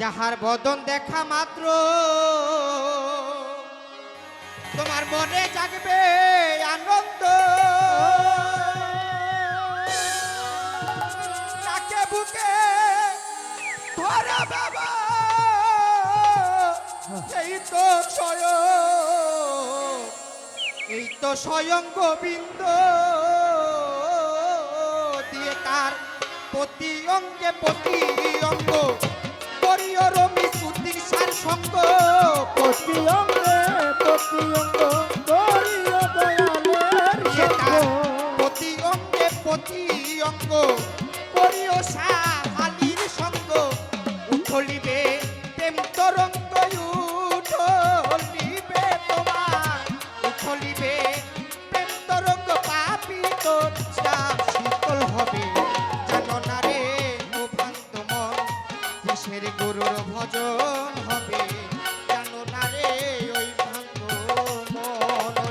যাহার বদন দেখা মাত্র, তোমার মনে জাগবে আনন্দ। তাকে বুকে ধরা বাবা, এই তো স্বয়ং, এই তো স্বয়ং গোবিন্দ দিয়ে তার প্রতি অঙ্গে প্রতি অঙ্গ করিও রমি সুতির সার সঙ্গ। প্রতি অঙ্গে প্রতি অঙ্গ করিও দয়ালের দিয়ে সঙ্গ। প্রতি অঙ্গে প্রতি অঙ্গ করিও সাহালির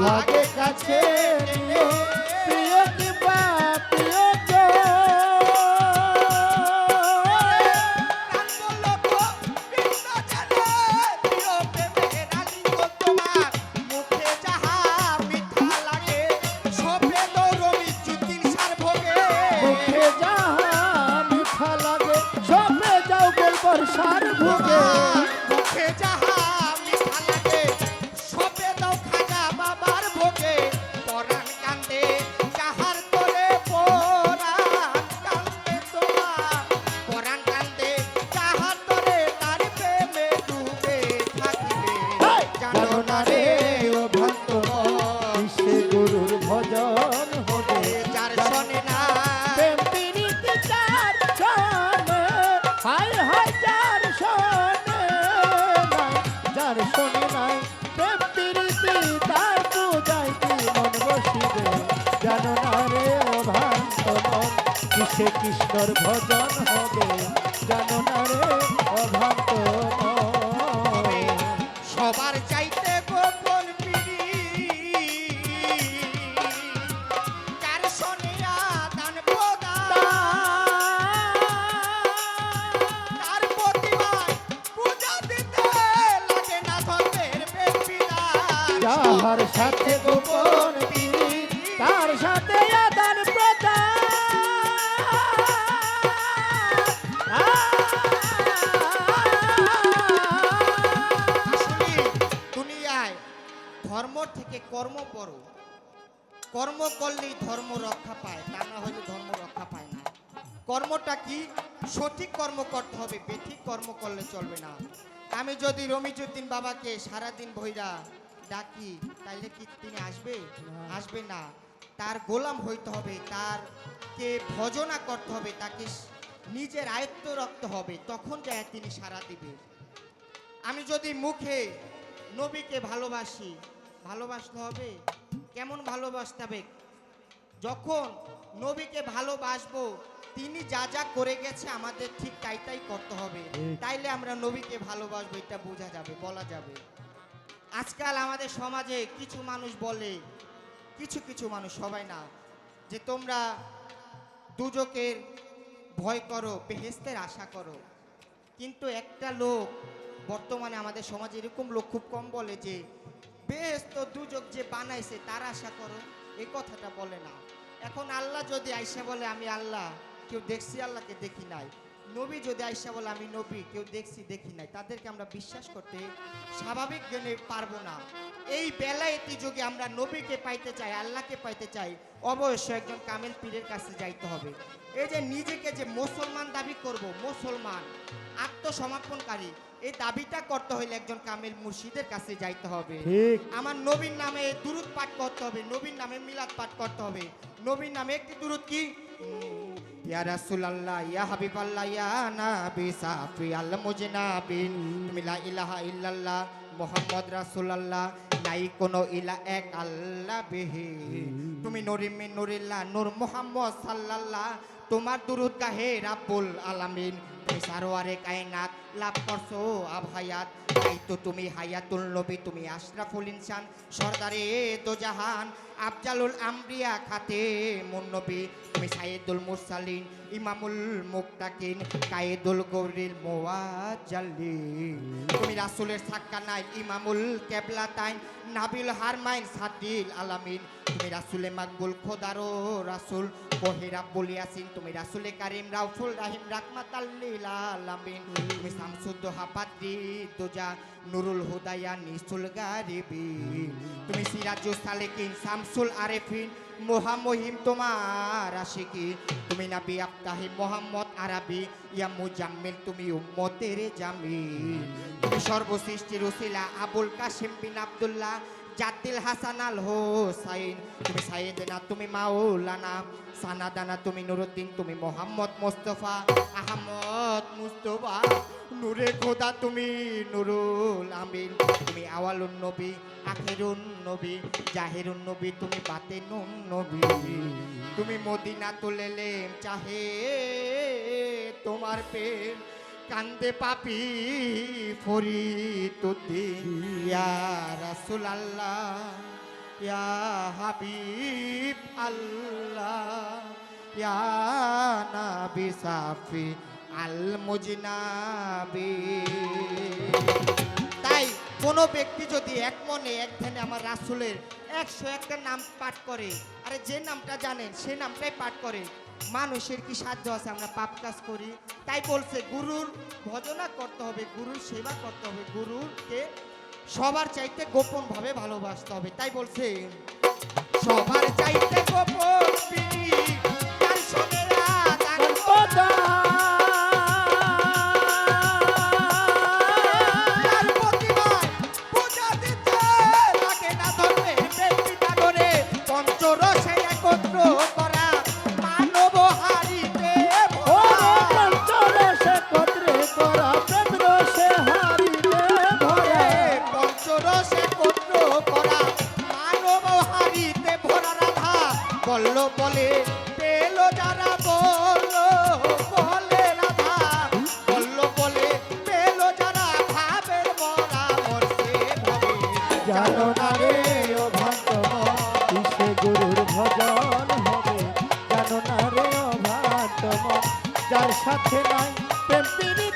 প্রেম কাছে কিসে কৃষ্ণর ভজন হবে। জানো না রে হবে সবার চাইতে গোপন পিড়ি। কার শোনিয়া দান তার প্রতিমায় পূজা দিতে লাগে না ধর্মের বেশিদান যাহার সাথে গোপন কর্ম করলেই ধর্ম রক্ষা পায় তা না হলে ধর্ম রক্ষা পায় না। কর্মটা কি? সঠিক কর্ম করতে হবে বেঠিক কর্ম করলে চলবে না। আমি যদি রমিজুদ্দিন বাবাকে সারাদিন ভৈরা ডাকি তাইলে কি তিনি আসবে? আসবে না। তার গোলাম হইতে হবে তার কে ভজনা করতে হবে তাকে নিজের আয়ত্ত রাখতে হবে তখন যায় তিনি সারা দিবে। আমি যদি মুখে নবীকে ভালোবাসি ভালোবাসতে হবে? কেমন ভালোবাসতে হবে? যখন নবীকে ভালোবাসবো তিনি যা যা করে গেছে আমাদের ঠিক তাই তাই করতে হবে। তাইলে আমরা নবীকে ভালোবাসবো এটা বোঝা যাবে বলা যাবে। আজকাল আমাদের সমাজে কিছু মানুষ বলে কিছু কিছু মানুষ সবাই না যে তোমরা দুজকের ভয় করো বেহেস্তের আশা করো। কিন্তু একটা লোক বর্তমানে আমাদের সমাজে এরকম লোক খুব কম বলে যে বেহেস্ত দুজক যে বানাইছে, তার আশা করো, এই কথাটা বলে না। এখন আল্লাহ যদি আইসা বলে, আমি আল্লাহ, কেউ দেখছি আল্লাহকে দেখি নাই। নবী যদি আইসা বলে, আমি নবী, কেউ দেখছি দেখি নাই। তাদেরকে আমরা বিশ্বাস করতে স্বাভাবিক জ্ঞানে পারব না। এই বেলায়েতি যুগে আমরা নবীকে পাইতে চাই, আল্লাহকে পাইতে চাই, অবশ্যই একজন কামেল পীরের কাছে যাইতে হবে। এই যে নিজেকে যে মুসলমান দাবি করব, মুসলমান, আত্মসমর্পণকারী এই দাবিটা করতে হইলে একজন কামেল মুর্শিদের কাছে যাইতে হবে। ঠিক। আমার নবীর নামে দুরুদ পাঠ করতে হবে নবীর নামে মিলাদ পাঠ করতে হবে। নবীর নামে একটি দুরুদ কি? ইয়া রাসূলুল্লাহ ইয়া হাবিবাল্লাহ ইয়া নাবি সাফি আল মুজনাবিন। তুমি লা ইলাহা ইল্লাল্লাহ মুহাম্মদ রাসূলুল্লাহ নাই কোনো ইলা এক আল্লাহ বিহি। তুমি নরিমে নুরিল্লাহ নূর মুহাম্মদ সাল্লাল্লাহ তোমার দুরুদ গাহে রাব্বুল আলামিন। সারোয়ারে কায়নাত লাভ করছ আভায়াত তাই তো তুমি হায়াতুল নবী, তুমি আশরাফুল ইনসান, সর্দারে দোজাহান আফজালুল আমরিয়া খাতে মুন্নবী তুমি সাইদুল মুরসালিন, ইমামুল মুক্তাকিন কায়েদুল গৌরিল মোয়াজ্জালিন তুমি রাসূলের সাক্কা নাই, ইমামুল কেবলা নাবিল হারমাইন, সাদিল আলামিন। তুমি রাসূলে মাকবুল খোদারো রাসূল বহিরা বলিয়াসিন তুমি রাসূলে কারিম রাউফুল রাহিম রাহমাতাল্লিল আলামিন। তুমি শামসুদ্দোহা পাদ্রি দোজা নুরুল হুদায়া নিসুল গারিবিন তুমি সালেকিন, শামসুল আরেফিন তোমার আশিকি তুমি নাবি আফতাহি মোহাম্মদ আরাবি, ইয়া মুজাম্মিল তুমি উম্মতের জামিল তুমি আবুল কাশিম বিন আব্দুল্লাহ, জাতিল হাসান আল হোসাইন। তুমি সাইয়েদনা, তুমি মাওলানা, সানাদানা, তুমি নুরুদ্দিন, তুমি মোহাম্মদ মোস্তফা আহমদ। মুস্তফা। নূরে খোদা তুমি নুরুল আমিন। তুমি আওয়ালুন নবী, আখেরুন নবী, জাহিরুন নবী, তুমি বাতেনুন নবী। তুমি মদিনা তুলেলেম চাহে তোমার প্রেম। কান্দে পাপি ফরি তুদ্দি ইয়া রাসূল আল্লাহ ইয়া হাবিব আল্লাহ, ইয়া নাবি সাফি। আল তাই কোনো ব্যক্তি যদি এক মনে এক ধ্যানে আমার রাসূলের একশো একটা নাম পাঠ করে, আরে যে নামটা জানেন সে নামটাই পাঠ করে, মানুষের কি সাধ্য আছে? আমরা পাপ কাজ করি। তাই বলছে, গুরুর ভজনা করতে হবে, গুরুর সেবা করতে হবে গুরুকে সবার চাইতে গোপন ভাবে ভালোবাসতে হবে। তাই বলছে, সবার চাইতে গোপন পঞ্চরসে একত্র করা মানব হারিতে ভরা রাধা। বলল, বলে, পেল যারা বলল বলে রাধা। বলল, বলে, পেল যারা ভাবের মরা মরছে ভবে জানো না রে, ও ভাগ্যময় কিসে গুরুর ভজন হবে? জানো না রে, ও ভাগ্যময় যার সাথে নাই প্রেম পিরি